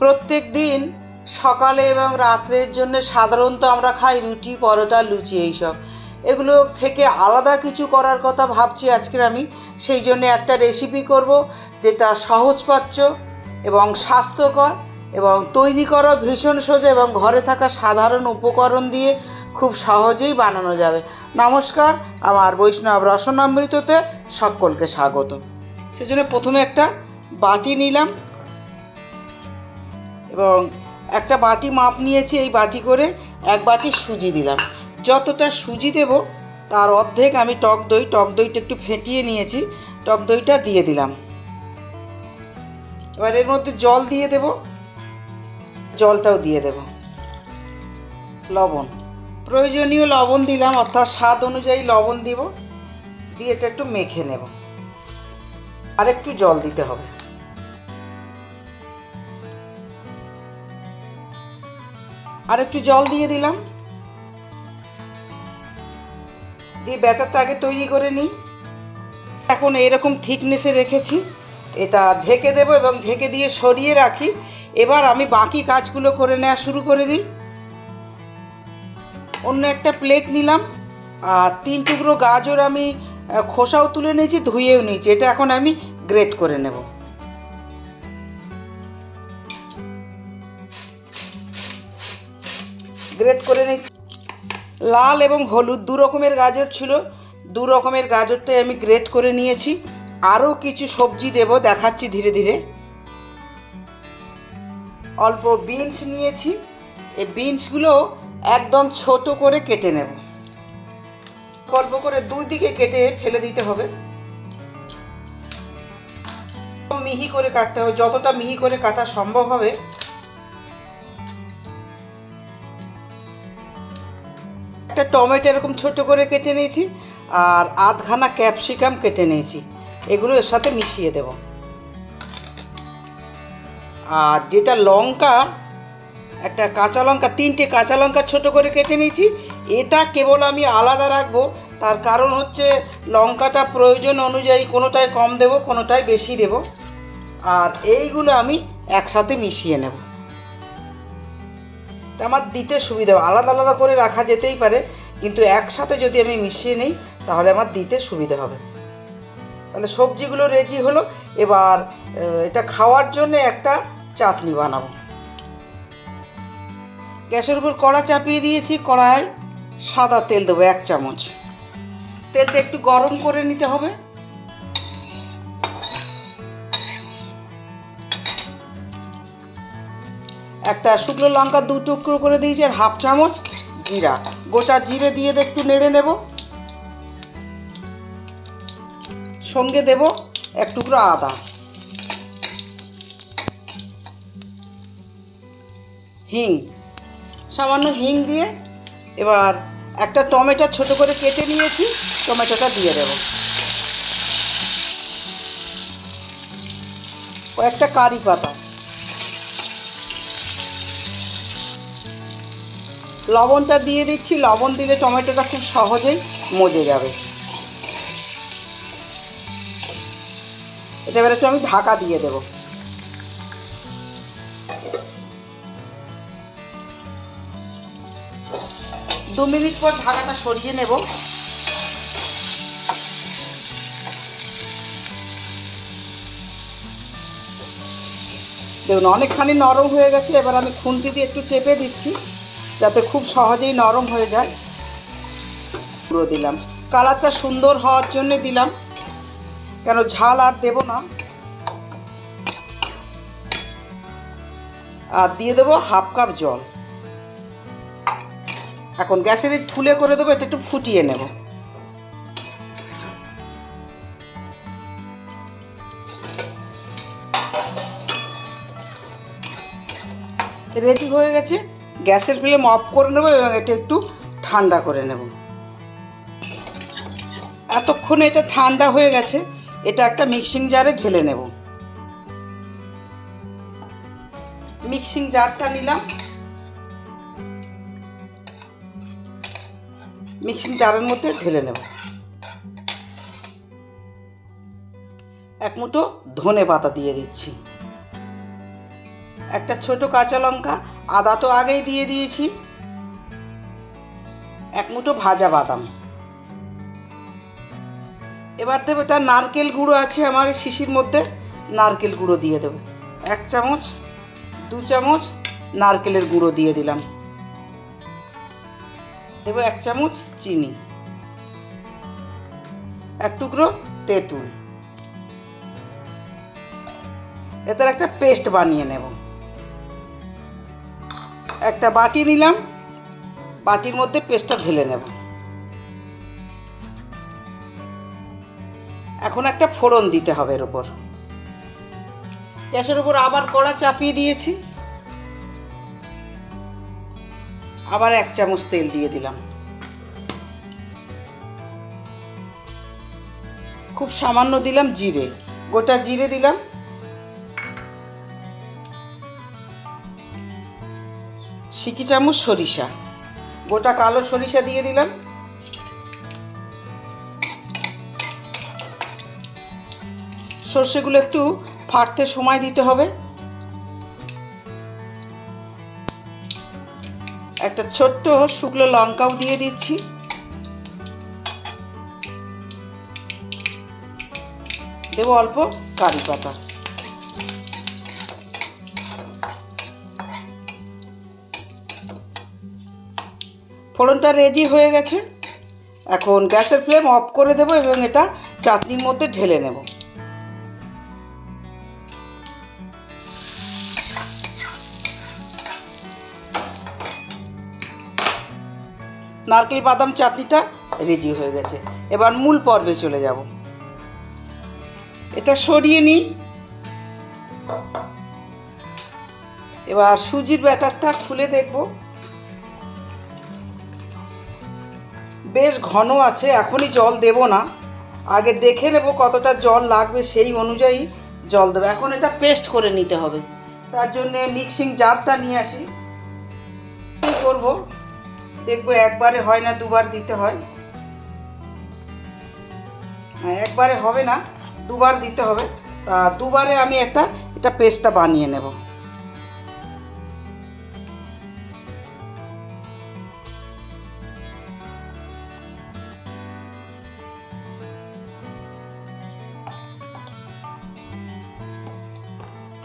প্রত্যেক দিন সকালে এবং রাত্রের জন্য সাধারণত আমরা খাই রুটি, পরোটা, লুচি এইসব। এগুলো থেকে আলাদা কিছু করার কথা ভাবছি আজকের আমি। সেই জন্য একটা রেসিপি করব যেটা সহজপাচ্য এবং স্বাস্থ্যকর এবং তৈরি করা ভীষণ সোজা এবং ঘরে থাকা সাধারণ উপকরণ দিয়ে খুব সহজেই বানানো যাবে। নমস্কার, আমার বৈষ্ণব রসনামৃততে সকলকে স্বাগত। সেজন্য প্রথমে একটা বাটি নিলাম। এবং একটা বাটি মাপ নিয়েছি এই বাটি করে, এক বাটি সুজি দিলাম। যতটা সুজি দেব, তার অর্ধেক আমি টক দই, টক দইটা একটু ফেটিয়ে নিয়েছি, টক দইটা দিয়ে দিলাম। এবার এর মধ্যে জল দিয়ে দেব, জলটাও দিয়ে দেব। লবণ। প্রয়োজনীয় লবণ দিলাম, অর্থাৎ স্বাদ অনুযায়ী লবণ দিব, দিয়ে এটা একটু মেখে নেব। আর একটু জল দিতে হবে। আর একটু জল দিয়ে দিলাম। দিয়ে ব্যাটারটা আগে তৈরি করে নিই। এখন এরকম থিকনেসে রেখেছি। এটা ঢেকে দেবো এবং ঢেকে দিয়ে সরিয়ে রাখি। এবার আমি বাকি কাজগুলো করে নেওয়া শুরু করে দিই। অন্য একটা প্লেট নিলাম। আর তিন টুকরো গাজর আমি খোসাও তুলে নিয়েছি, ধুয়েও নিয়েছি। এটা এখন আমি গ্রেট করে নেব। গ্রেট করে নিচ্ছি। লাল এবং হলুদ দু রকমের গাজর ছিল। দু রকমের গাজরটাই আমি গ্রেট করে নিয়েছি। আরও কিছু সবজি দেব, দেখাচ্ছি ধীরে ধীরে। অল্প বিনস নিয়েছি। এই বিনসগুলো একদম ছোট করে কেটে নেব। অল্প করে দুই দিকে কেটে ফেলে দিতে হবে। মিহি করে কাটতে হবে। যতটা মিহি করে কাটা সম্ভব হবে একটা টমেটো এরকম ছোট করে কেটে নিয়েছি আর আধখানা ক্যাপসিকাম কেটে নিয়েছি। এগুলো এর সাথে মিশিয়ে দেব। আর যেটা লঙ্কা, একটা কাঁচা লঙ্কা, তিনটে কাঁচা লঙ্কা ছোট করে কেটে নিয়েছি। এটা কেবল আমি আলাদা রাখব। তার কারণ হচ্ছে লঙ্কাটা প্রয়োজন অনুযায়ী কোনোটায় কম দেব, কোনোটায় বেশি দেব। আর এইগুলো আমি একসাথে মিশিয়ে নেব। আমার দিতে সুবিধা আলাদা আলাদা করে রাখা যেতেই পারে, কিন্তু একসাথে যদি আমি মিশিয়ে নিই, তাহলে আমার দিতে সুবিধা হবে। তাহলে সবজিগুলো রেডি হলো, এবার এটা খাওয়ার জন্য একটা চাটনি বানাবো। গ্যাসের উপর কড়া চাপিয়ে দিয়েছি, কড়ায় সাদা তেল দেবো, এক চামচ। তেলটা একটু গরম করে নিতে হবে। একটা শুকনো লঙ্কা দু টুকরো করে দিয়েছি আর হাফ চামচ জিরা। গোটা জিরে দিয়ে একটু নেড়ে নেব। সঙ্গে দেব এক টুকরো আদা। হিং। সামান্য হিং দিয়ে এবার একটা টমেটো ছোট করে কেটে নিয়েছি, টমেটোটা দিয়ে দেব। কয়েকটা কারি পাতা। লবণটা দিয়ে দিচ্ছি, লবণ দিলে টমেটোটা খুব সহজেই মজে যাবে। এটা এবার আমি ঢাকা দিয়ে দেব। দু মিনিট পর ঢাকাটা সরিয়ে নেব। দেখুন, অনেকখানি নরম হয়ে গেছে, এবার আমি খুন্তি দিয়ে একটু চেপে দিচ্ছি। যাতে খুব সহজেই নরম হয়ে যায়। পুরো দিলাম। কালারটা সুন্দর হওয়ার জন্যে দিলাম। কেন ঝাল আর দেব না। আর দিয়ে দেবো হাফ কাপ জল। এখন গ্যাসের ফুলে করে দেবো, এটা একটু ফুটিয়ে নেব। রেডি হয়ে গেছে? গ্যাসের ফ্লেম অফ করে নেব এবং এটা একটু ঠান্ডা করে নেব। এতক্ষণে এটা ঠান্ডা হয়ে গেছে, এটা একটা মিক্সিং জারে ঢেলে নেব। মিক্সিং জারটা নিলাম। মিক্সিং জারের মধ্যে ঢেলে নেব। এক মুঠো ধনে পাতা দিয়ে দিচ্ছি। একটা ছোট কাঁচা লঙ্কা, আদা তো আগেই দিয়ে দিয়েছি। এক মুঠো ভাজা বাদাম। এবার দেবো এটা নারকেল গুঁড়ো আছে আমার শিশির মধ্যে, নারকেল গুঁড়ো দিয়ে দেবো। এক চামচ, দু চামচ নারকেলের গুঁড়ো দিয়ে দিলাম। দেবো এক চামচ চিনি। এক টুকরো তেঁতুল। এটার একটা পেস্ট বানিয়ে নেব। একটা বাটি নিলাম, বাটির মধ্যে পেস্টটা ঢেলে নেব। এখন একটা ফোড়ন দিতে হবে এর উপর। গ্যাসের উপর আবার কড়া চাপিয়ে দিয়েছি। আবার এক চামচ তেল দিয়ে দিলাম। খুব সামান্য দিলাম জিরে, গোটা জিরে দিলাম। সিকি চামচ সরিষা। গোটা কালো সরিষা দিয়ে দিলাম। সর্ষেগুলো একটু ফাটতে সময় দিতে হবে। একটা ছোট্ট শুকনো লঙ্কাও দিয়ে দিচ্ছি। দেবো অল্প কারি পাতা। ফোড়নটা রেডি হয়ে গেছে। এখন গ্যাসের ফ্লেম অফ করে দেবো এবং এটা চাটনির মধ্যে ঢেলে নেব। নারকেল বাদাম চাটনিটা রেডি হয়ে গেছে। এবার মূল পর্বে চলে যাব। এটা সরিয়ে নিই। এবার সুজির ব্যাটারটা খুলে দেখব। বেশ ঘন আছে, এখনই জল দেব না। আগে দেখে নেব কতটা জল লাগবে, সেই অনুযায়ী জল দেবো। এখন এটা পেস্ট করে নিতে হবে। তার জন্য মিক্সিং জারটা নিয়ে আসি। কী করব। দেখব একবারে হয় না, দুবার দিতে হয়। হ্যাঁ একবারে হবে না, দুবার দিতে হবে। তা দুবারে আমি একটা, এটা পেস্টটা বানিয়ে নেব।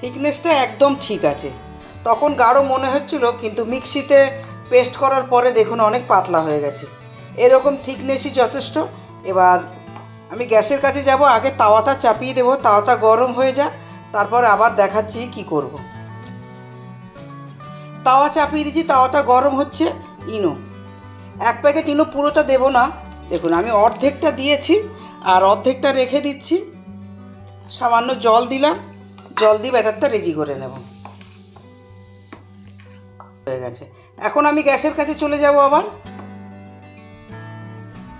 থিকনেসটা একদম ঠিক আছে। তখন গাঢ় মনে হচ্ছিল, কিন্তু মিক্সিতে পেস্ট করার পরে দেখুন অনেক পাতলা হয়ে গেছে। এরকম থিকনেসই যথেষ্ট। এবার আমি গ্যাসের কাছে যাব, আগে তাওয়াটা চাপিয়ে দেবো, তাওয়াটা গরম হয়ে যা তারপর আবার দেখাচ্ছি কি করব। তাওয়া চাপিয়ে দিয়েছি, তাওয়াটা গরম হচ্ছে, ইনো। এক প্যাকেট ইনো পুরোটা দেবো না। দেখুন, আমি অর্ধেকটা দিয়েছি, আর অর্ধেকটা রেখে দিচ্ছি। সামান্য জল দিলাম। জল দিয়ে ব্যাটারটা রেডি করে নেব। হয়ে গেছে। এখন আমি গ্যাসের কাছে চলে যাব আবার।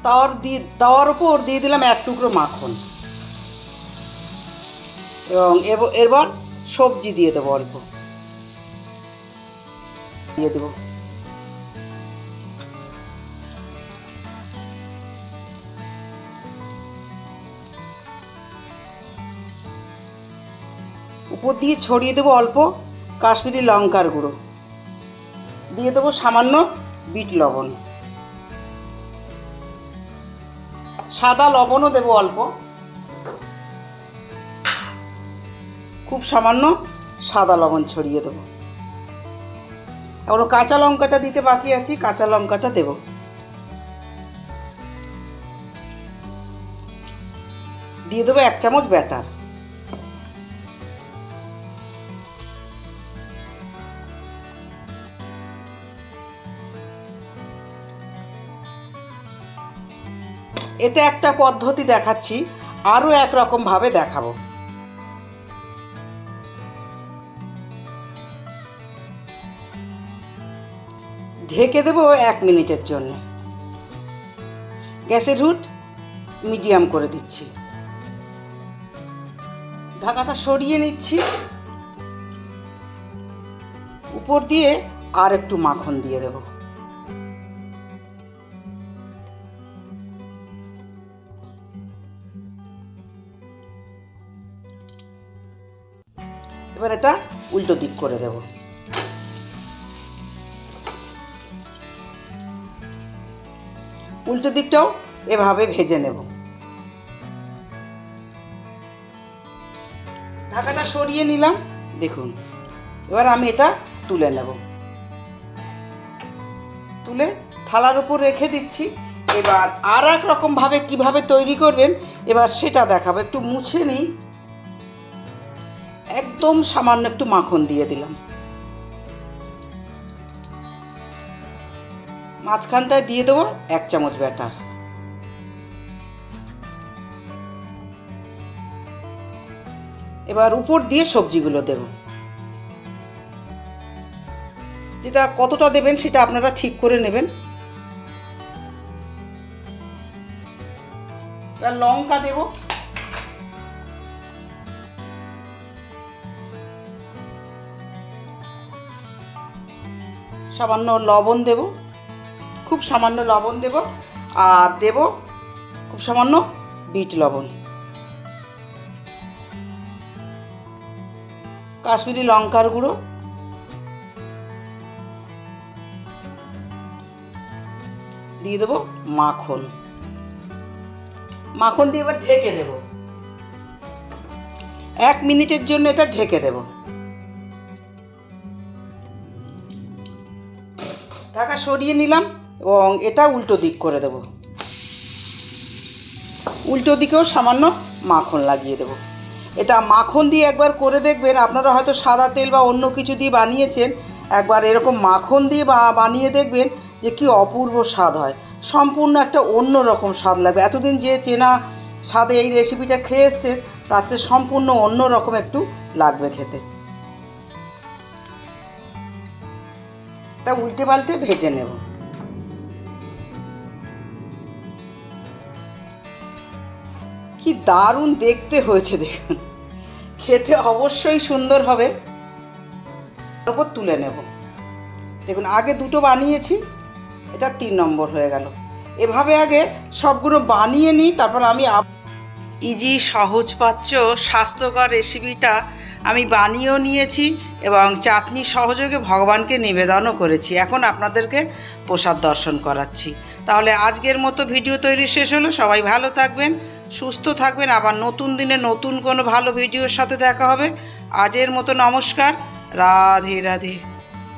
তাওয়ার দিয়ে তাওয়ার উপর দিয়ে দিলাম এক টুকরো মাখন। এবং, এরপর সবজি দিয়ে দেবো অল্প। দিয়ে দেবো। উপর দিয়ে ছড়িয়ে দেবো অল্প কাশ্মীরি লঙ্কার গুঁড়ো। দিয়ে দেবো সামান্য বিট লবণ। সাদা লবণও দেবো অল্প। খুব সামান্য সাদা লবণ ছড়িয়ে দেবো। এবার কাঁচা লঙ্কাটা দিতে বাকি আছি, কাঁচা লঙ্কাটা দেবো। দিয়ে দেবো এক চামচ ব্যাটার। এটা একটা পদ্ধতি দেখাচ্ছি, আরও একরকমভাবে দেখাবো। ঢেকে দেবো এক মিনিটের জন্য। গ্যাসের হুট মিডিয়াম করে দিচ্ছি। ঢাকাটা সরিয়ে নিচ্ছি। উপর দিয়ে আর একটু মাখন দিয়ে দেবো। এবার এটা উল্টো দিক করে দেব। উল্টো দিকটাও এভাবে ভেজে নেব। ঢাকাটা সরিয়ে নিলাম, দেখুন। এবার আমি এটা তুলে নেব। তুলে থালার উপর রেখে দিচ্ছি। এবার আর এক রকমভাবে কীভাবে তৈরি করবেন, এবার সেটা দেখাবো। একটু মুছে নিই। একদম সামান্য একটু মাখন দিয়ে দিলাম। মাঝখানটায় দিয়ে দেবো এক চামচ ব্যাটার। এবার উপর দিয়ে সবজিগুলো দেব। যেটা কতটা দেবেন সেটা আপনারা ঠিক করে নেবেন। লঙ্কা দেব। সামান্য লবণ দেব। খুব সামান্য লবণ দেব আর দেব খুব সামান্য বিট লবণ। কাশ্মীরি লঙ্কার গুঁড়ো। দিয়ে দেবো মাখন। মাখন দিয়ে এবার ঢেকে দেব। এক মিনিটের জন্য এটা ঢেকে দেব। সরিয়ে নিলাম এবং এটা উল্টো দিক করে দেব। উল্টো দিকেও সামান্য মাখন লাগিয়ে দেব। এটা মাখন দিয়ে একবার করে দেখবেন, আপনারা হয়তো সাদা তেল বা অন্য কিছু দিয়ে বানিয়েছেন, একবার এরকম মাখন দিয়ে বা- বানিয়ে দেখবেন যে কি অপূর্ব স্বাদ হয়। সম্পূর্ণ একটা অন্য রকম স্বাদ লাগবে। এতদিন যে চেনা স্বাদে এই রেসিপিটা খেয়ে এসছে তার চেয়ে সম্পূর্ণ অন্য রকম একটু লাগবে খেতে। এটা উল্টে পাল্টে ভেজে নেব। কি দারুণ দেখতে হয়েছে দেখুন। খেতে অবশ্যই সুন্দর হবে। তারপর তুলে নেব। দেখুন, আগে দুটো বানিয়েছি, এটা তিন নম্বর হয়ে গেল। এভাবে আগে সবগুলো বানিয়ে নিই, তারপর আমি ইজি সহজপাচ্য স্বাস্থ্যকর রেসিপিটা আমি বানিয়েও নিয়েছি এবং চাটনি সহযোগে ভগবানকে নিবেদনও করেছি। এখন আপনাদেরকে প্রসাদ দর্শন করাচ্ছি। তাহলে আজকের মতো ভিডিও তৈরি শেষ হলো। সবাই ভালো থাকবেন, সুস্থ থাকবেন। আবার নতুন দিনে নতুন কোনো ভালো ভিডিওর সাথে দেখা হবে। আজের মতো নমস্কার। রাধে রাধে।